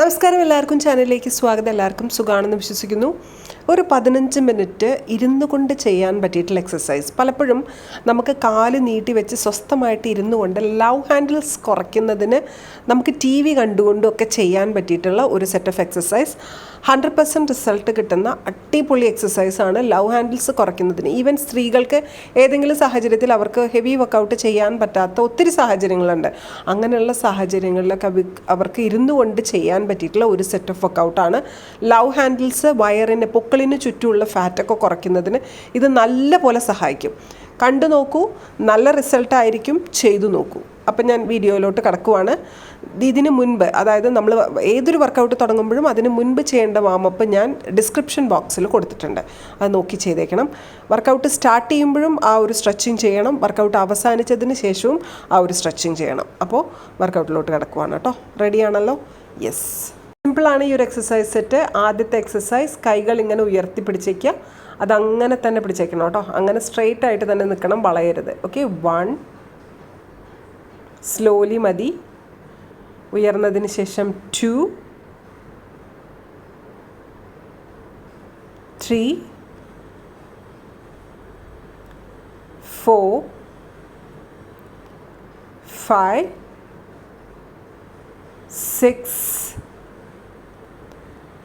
നമസ്കാരം എല്ലാവർക്കും ചാനലിലേക്ക് സ്വാഗതം. എല്ലാവർക്കും സുഖമാണെന്ന് വിശ്വസിക്കുന്നു. ഒരു പതിനഞ്ച് മിനിറ്റ് ഇരുന്നു കൊണ്ട് ചെയ്യാൻ പറ്റിയിട്ടുള്ള എക്സസൈസ് പലപ്പോഴും നമുക്ക് കാൽ നീട്ടി വെച്ച് സ്വസ്ഥമായിട്ട് ഇരുന്നു കൊണ്ട് ലവ് ഹാൻഡിൽസ് കുറയ്ക്കുന്നതിന് നമുക്ക് ടി വി കണ്ടുകൊണ്ടും ഒക്കെ ചെയ്യാൻ പറ്റിയിട്ടുള്ള ഒരു set of exercise hundred percent result കിട്ടുന്ന അടിപൊളി ആണ് ലവ് ഹാൻഡിൽസ് കുറയ്ക്കുന്നതിന്. ഈവൻ സ്ത്രീകൾക്ക് ഏതെങ്കിലും സാഹചര്യത്തിൽ അവർക്ക് ഹെവി വർക്കൗട്ട് ചെയ്യാൻ പറ്റാത്ത ഒത്തിരി സാഹചര്യങ്ങളുണ്ട്. അങ്ങനെയുള്ള സാഹചര്യങ്ങളിലൊക്കെ അവർക്ക് ഇരുന്നു കൊണ്ട് ചെയ്യാൻ പറ്റിയിട്ടുള്ള ഒരു സെറ്റ് ഓഫ് വർക്കൗട്ടാണ് ലവ് ഹാൻഡിൽസ് വയറിന് പൊക്കിളിന് ചുറ്റുമുള്ള ഫാറ്റൊക്കെ കുറയ്ക്കുന്നതിന് ഇത് നല്ല പോലെ സഹായിക്കും. കണ്ടു നോക്കൂ നല്ല റിസൾട്ടായിരിക്കും ചെയ്തു നോക്കൂ. അപ്പം ഞാൻ വീഡിയോയിലോട്ട് കടക്കുവാണ്. ഇതിന് മുൻപ് അതായത് നമ്മൾ ഏതൊരു വർക്കൗട്ട് തുടങ്ങുമ്പോഴും അതിന് മുൻപ് ചെയ്യേണ്ട വാമപ്പ് ഞാൻ ഡിസ്ക്രിപ്ഷൻ ബോക്സിൽ കൊടുത്തിട്ടുണ്ട്. അത് നോക്കി ചെയ്തേക്കണം. വർക്കൗട്ട് സ്റ്റാർട്ട് ചെയ്യുമ്പോഴും ആ ഒരു സ്ട്രെച്ചിങ് ചെയ്യണം. വർക്കൗട്ട് അവസാനിച്ചതിന് ശേഷവും ആ ഒരു സ്ട്രെച്ചിങ് ചെയ്യണം. അപ്പോൾ വർക്കൗട്ടിലോട്ട് കിടക്കുവാണ് കേട്ടോ. റെഡിയാണല്ലോ യെസ് സിമ്പിളാണ് ഈ ഒരു എക്സസൈസ് സെറ്റ് ആദ്യത്തെ എക്സസൈസ് കൈകൾ ഇങ്ങനെ ഉയർത്തി പിടിച്ചേക്കുക അതങ്ങനെ തന്നെ പിടിച്ചേക്കണം കേട്ടോ. അങ്ങനെ സ്ട്രെയിറ്റ് ആയിട്ട് തന്നെ നിൽക്കണം വളയരുത്. ഓക്കെ വൺ സ്ലോലി മതി. ഉയർന്നതിന് ശേഷം two three four five six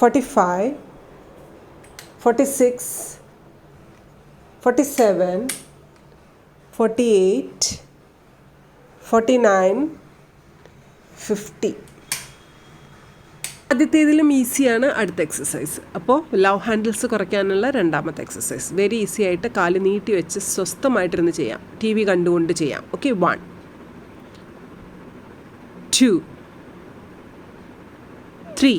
45 46 47 48 49 50 ആദ്യത്തേതിലും ഈസിയാണ് അടുത്ത എക്സസൈസ് അപ്പോൾ ലവ് ഹാൻഡിൽസ് കുറയ്ക്കാനുള്ള രണ്ടാമത്തെ എക്സസൈസ് വെരി ഈസി ആയിട്ട് കാൽ നീട്ടി വെച്ച് സ്വസ്ഥമായിട്ടിരുന്ന് ചെയ്യാം. ടി വി കണ്ടുകൊണ്ട് ചെയ്യാം. Okay one two three,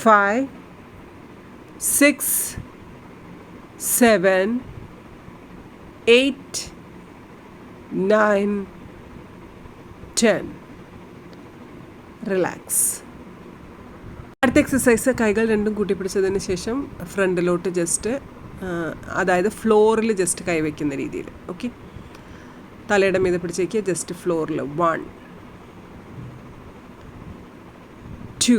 five, six, seven, eight, nine, ten. Relax അടുത്ത എക്സസൈസ് കൈകൾ രണ്ടും കൂട്ടിപ്പിടിച്ചതിന് ശേഷം ഫ്രണ്ടിലോട്ട് ജസ്റ്റ് അതായത് ഫ്ലോറിൽ ജസ്റ്റ് കൈവയ്ക്കുന്ന രീതിയിൽ ഓക്കെ തലയുടെ മീതെ പിടിച്ചേക്കുക ജസ്റ്റ് ഫ്ലോറിൽ one two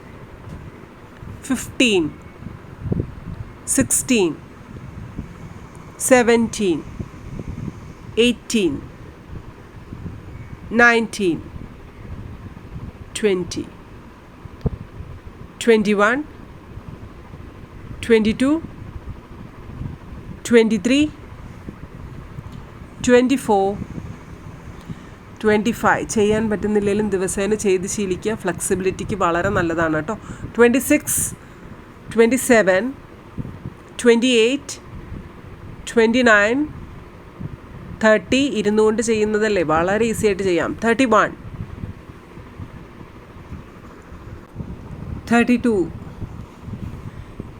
Fifteen, sixteen, seventeen, eighteen. 19 20 21 22 23 24 twenty five ചെയ്യാൻ പറ്റുന്നില്ലെങ്കിലും ദിവസേന ചെയ്ത് ശീലിക്കുക. ഫ്ലെക്സിബിലിറ്റിക്ക് വളരെ നല്ലതാണ് കേട്ടോ. Twenty six twenty seven twenty eight twenty nine thirty ഇരുന്നുകൊണ്ട് ചെയ്യുന്നതല്ലേ? വളരെ ഈസി ആയിട്ട് ചെയ്യാം. Thirty one thirty two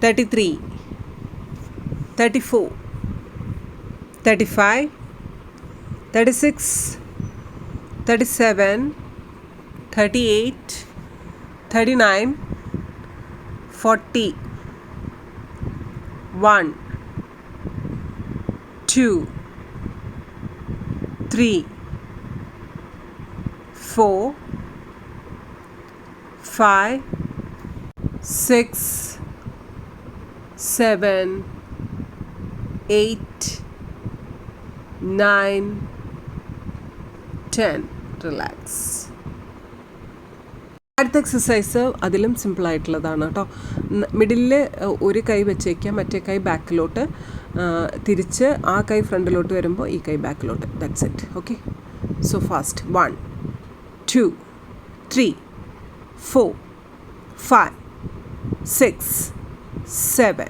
thirty three thirty four thirty five thirty six thirty seven thirty eight thirty nine forty, one, two, three, four, five, six, seven, eight, nine, ten. Relax. അടുത്ത exercise അതിലും സിമ്പിളായിട്ടുള്ളതാണ് കേട്ടോ. മിഡിലിൽ ഒരു കൈ വെച്ചേക്കുക മറ്റേ കൈ ബാക്കിലോട്ട് തിരിച്ച് ആ കൈ ഫ്രണ്ടിലോട്ട് വരുമ്പോൾ ഈ കൈ ബാക്കിലോട്ട് that's it okay so fast one two three four five six seven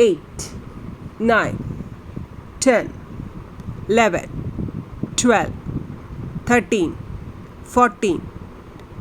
eight nine ten eleven twelve thirteen fourteen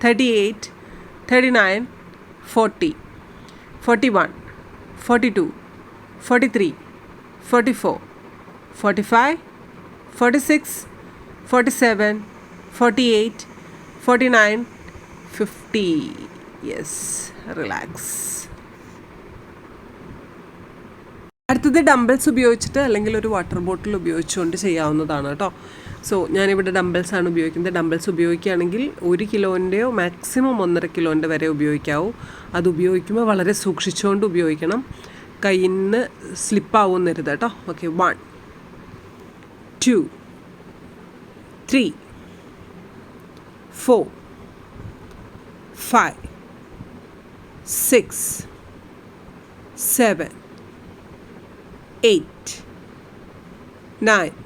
38, 39, 40, 41, 42, 43, 44, 45, 46, 47, 48, 49, 50. Yes relax അടുത്തത് ഡംബിൾസ് ഉപയോഗിച്ചിട്ട് അല്ലെങ്കിൽ ഒരു വാട്ടർ ബോട്ടിൽ ഉപയോഗിച്ചുകൊണ്ട് ചെയ്യാവുന്നതാണ് കേട്ടോ സോ ഞാനിവിടെ ഡംബിൾസാണ് ഉപയോഗിക്കുന്നത്. ഡംബിൾസ് ഉപയോഗിക്കുകയാണെങ്കിൽ ഒരു കിലോന്റെയോ മാക്സിമം ഒന്നര കിലോന്റെ വരെ ഉപയോഗിക്കാവൂ. അത് ഉപയോഗിക്കുമ്പോൾ വളരെ സൂക്ഷിച്ചുകൊണ്ട് ഉപയോഗിക്കണം. കയ്യിൽ നിന്ന് സ്ലിപ്പാവുന്നരുത് കേട്ടോ. Okay one two three four five six seven eight nine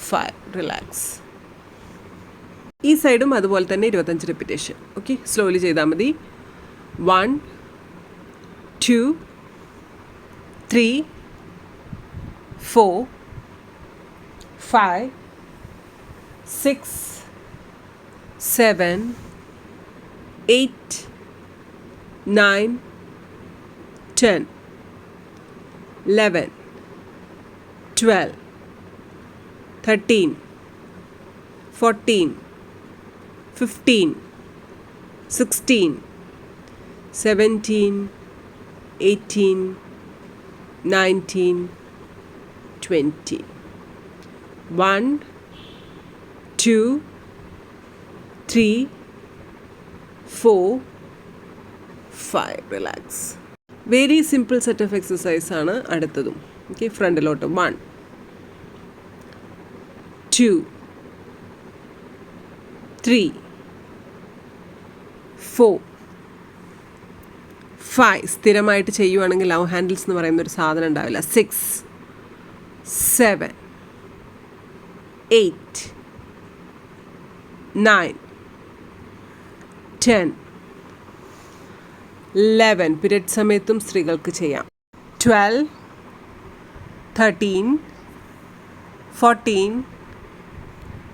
five relax ഈ സൈഡും അതുപോലെ തന്നെ ഇരുപത്തഞ്ച് റെപ്പിറ്റേഷൻ ഓക്കെ സ്ലോലി ചെയ്താൽ മതി. One two three four five six seven eight nine ten eleven twelve thirteen fourteen fifteen sixteen seventeen eighteen nineteen twenty one two three four five relax very simple set of exercise ആണ് അടുത്തതും. Okay ഫ്രണ്ടിലോട്ട് one two three, four five സ്ഥിരമായിട്ട് ചെയ്യുവാണെങ്കിൽ love handles എന്ന് പറയുന്ന ഒരു സാധനം ഉണ്ടാവില്ല. Six seven eight nine ten eleven period സമയത്തും സ്ത്രീകൾക്ക് ചെയ്യാം. Twelve thirteen fourteen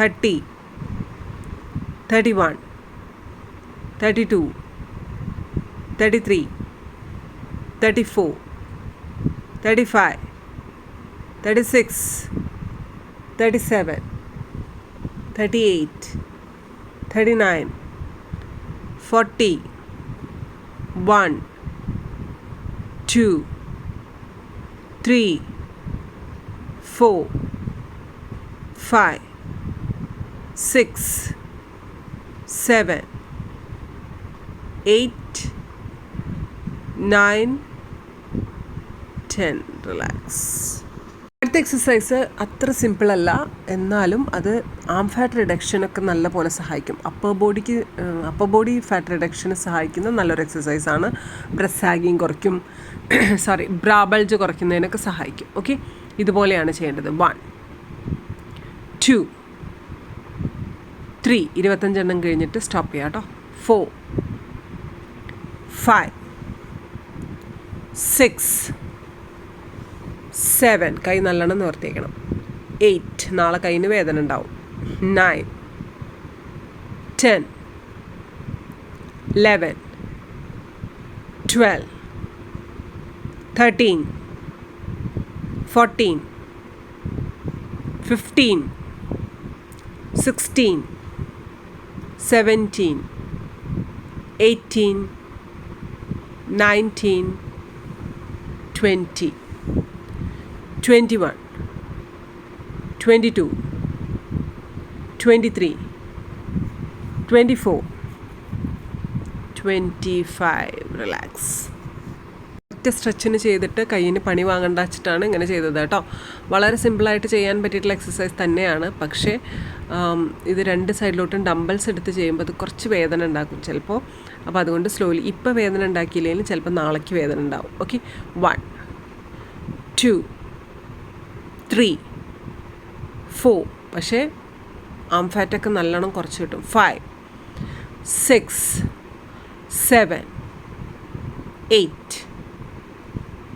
thirty, thirty-one, thirty-two, thirty-three, thirty-four, thirty-five, thirty-six, thirty-seven, thirty-eight, thirty-nine, forty, one, two, three, four, five. Thirty seven, eight, nine, ten. Relax. അടുത്ത exercise അത്ര സിമ്പിളല്ല എന്നാലും അത് ആം fat റിഡക്ഷനൊക്കെ നല്ല പോലെ സഹായിക്കും. അപ്പർ ബോഡിക്ക് അപ്പർ ബോഡി ഫാറ്റ് റിഡക്ഷന് സഹായിക്കുന്ന നല്ലൊരു എക്സസൈസാണ് ബ്രസ് സാഗിങ് കുറയ്ക്കും. സോറി ബ്രാബൾജ് കുറയ്ക്കുന്നതിനൊക്കെ സഹായിക്കും. ഓക്കെ ഇതുപോലെയാണ് ചെയ്യേണ്ടത്. വൺ ടു ത്രീ ഇരുപത്തഞ്ചെണ്ണം കഴിഞ്ഞിട്ട് സ്റ്റോപ്പ് ചെയ്യാം കേട്ടോ. ഫോർ ഫൈവ് സിക്സ് സെവൻ കൈ നല്ലോണം നിവർത്തിയേക്കണം. എയ്റ്റ് നാളെ കൈന് വേദന ഉണ്ടാവും. Nine ten eleven twelve thirteen fourteen fifteen sixteen 17, 18, 19, 20, 21, 22, 23, 24, 25. Relax. ഒറ്റ സ്ട്രെച്ചിന് ചെയ്തിട്ട് കയ്യിന് പണി വാങ്ങണ്ട വെച്ചിട്ടാണ് ഇങ്ങനെ ചെയ്തത് കേട്ടോ. വളരെ സിമ്പിളായിട്ട് ചെയ്യാൻ പറ്റിയിട്ടുള്ള എക്സസൈസ് തന്നെയാണ്. പക്ഷേ ഇത് രണ്ട് സൈഡിലോട്ടും ഡംബൽസ് എടുത്ത് ചെയ്യുമ്പോൾ അത് കുറച്ച് വേദന ഉണ്ടാക്കും ചിലപ്പോൾ. അപ്പോൾ അതുകൊണ്ട് സ്ലോലി ഇപ്പോൾ വേദന ഉണ്ടാക്കിയില്ലെങ്കിലും ചിലപ്പോൾ നാളേക്ക് വേദന ഉണ്ടാവും. Okay one two three four പക്ഷേ ആം ഫാറ്റൊക്കെ നല്ലോണം കുറച്ച് കിട്ടും. Five six seven eight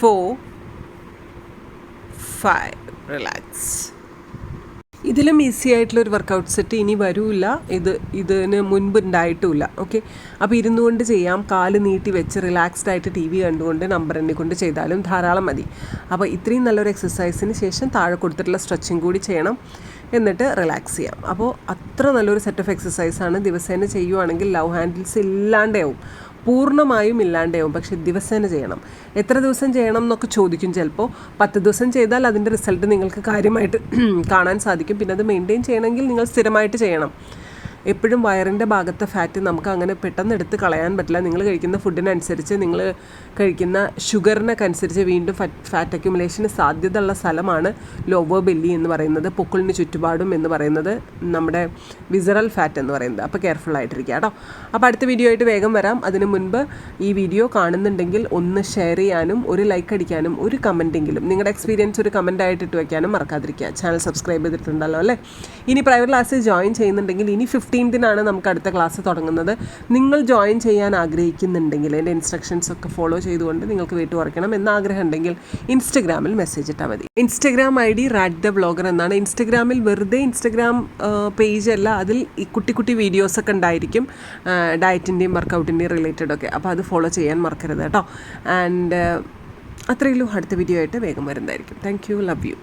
four five relax ഇതിലും ഈസി ആയിട്ടുള്ള ഒരു വർക്കൗട്ട് സെറ്റ് ഇനി വരൂല. ഇത് ഇതിന് മുൻപ് ഉണ്ടായിട്ടുമില്ല ഓക്കെ അപ്പോൾ ഇരുന്നുകൊണ്ട് ചെയ്യാം. കാൽ നീട്ടി വെച്ച് റിലാക്സ്ഡ് ആയിട്ട് ടി വി കണ്ടുകൊണ്ട് നമ്പർ എണ്ണി കൊണ്ട് ചെയ്താലും ധാരാളം മതി. അപ്പോൾ ഇത്രയും നല്ലൊരു എക്സസൈസിന് ശേഷം താഴെ കൊടുത്തിട്ടുള്ള സ്ട്രെച്ചിങ് കൂടി ചെയ്യണം. എന്നിട്ട് റിലാക്സ് ചെയ്യാം. അപ്പോൾ അത്ര നല്ലൊരു സെറ്റ് ഓഫ് എക്സസൈസാണ് ദിവസേന ചെയ്യുവാണെങ്കിൽ ലവ് ഹാൻഡിൽസ് ഇല്ലാണ്ടാവും. പൂർണമായും ഇല്ലാണ്ടാവും പക്ഷെ ദിവസേന ചെയ്യണം. എത്ര ദിവസം ചെയ്യണം എന്നൊക്കെ ചോദിക്കും ചിലപ്പോൾ പത്ത് ദിവസം ചെയ്താൽ അതിന്റെ റിസൾട്ട് നിങ്ങൾക്ക് കാര്യമായിട്ട് കാണാൻ സാധിക്കും. പിന്നെ അത് മെയിന്റെയിൻ ചെയ്യണമെങ്കിൽ നിങ്ങൾ സ്ഥിരമായിട്ട് ചെയ്യണം. എപ്പോഴും വയറിന്റെ ഭാഗത്തെ ഫാറ്റ് നമുക്ക് അങ്ങനെ പെട്ടെന്ന് എടുത്ത് കളയാൻ പറ്റില്ല. നിങ്ങൾ കഴിക്കുന്ന ഫുഡിനനുസരിച്ച് നിങ്ങൾ കഴിക്കുന്ന ഷുഗറിനൊക്കെ അനുസരിച്ച് വീണ്ടും ഫാറ്റ് അക്യുമുലേഷന് സാധ്യതയുള്ള സ്ഥലമാണ് ലോവർ ബെല്ലി എന്ന് പറയുന്നത് പൊക്കിളിന് ചുറ്റുപാടും എന്ന് പറയുന്നത് നമ്മുടെ വിസറൽ ഫാറ്റ് എന്ന് പറയുന്നത്. അപ്പോൾ കെയർഫുൾ ആയിട്ടിരിക്കുക കേട്ടോ. അപ്പോൾ അടുത്ത വീഡിയോ ആയിട്ട് വേഗം വരാം. അതിന് മുൻപ് ഈ വീഡിയോ കാണുന്നുണ്ടെങ്കിൽ ഒന്ന് ഷെയർ ചെയ്യാനും ഒരു ലൈക്ക് അടിക്കാനും ഒരു കമന്റെങ്കിലും നിങ്ങളുടെ എക്സ്പീരിയൻസ് ഒരു കമന്റ് ആയിട്ട് ഇട്ട് വയ്ക്കാനും മറക്കാതിരിക്കുക. ചാനൽ സബ്സ്ക്രൈബ് ചെയ്തിട്ടുണ്ടല്ലോ അല്ലേ? ഇനി പ്രൈവറ്റ് ക്ലാസ്സിൽ ജോയിൻ ചെയ്യുന്നുണ്ടെങ്കിൽ ഇനി ഫിഫ്റ്റീൻത്തിനാണ് നമുക്ക് അടുത്ത ക്ലാസ് തുടങ്ങുന്നത്. നിങ്ങൾ ജോയിൻ ചെയ്യാൻ ആഗ്രഹിക്കുന്നുണ്ടെങ്കിൽ എന്റെ ഇൻസ്ട്രക്ഷൻസ് ഒക്കെ ഫോളോ ചെയ്തുകൊണ്ട് നിങ്ങൾക്ക് വീട്ട് കുറയ്ക്കണം എന്ന ആഗ്രഹം ഉണ്ടെങ്കിൽ ഇൻസ്റ്റഗ്രാമിൽ മെസ്സേജ് ഇട്ടാൽ മതി. Instagram I D rat the blogger എന്നാണ്. ഇൻസ്റ്റഗ്രാമിൽ വെറുതെ ഇൻസ്റ്റഗ്രാം പേജ് അല്ല അതിൽ ഈ കുട്ടി കുട്ടി വീഡിയോസൊക്കെ ഉണ്ടായിരിക്കും ഡയറ്റിന്റെയും വർക്കൗട്ടിന്റെയും റിലേറ്റഡ് ഒക്കെ. അപ്പോൾ അത് ഫോളോ ചെയ്യാൻ മറക്കരുത് കേട്ടോ. ആൻഡ് അത്രയുള്ളൂ. അടുത്ത വീഡിയോ ആയിട്ട് വേഗം വരുന്നതായിരിക്കും. Thank you love you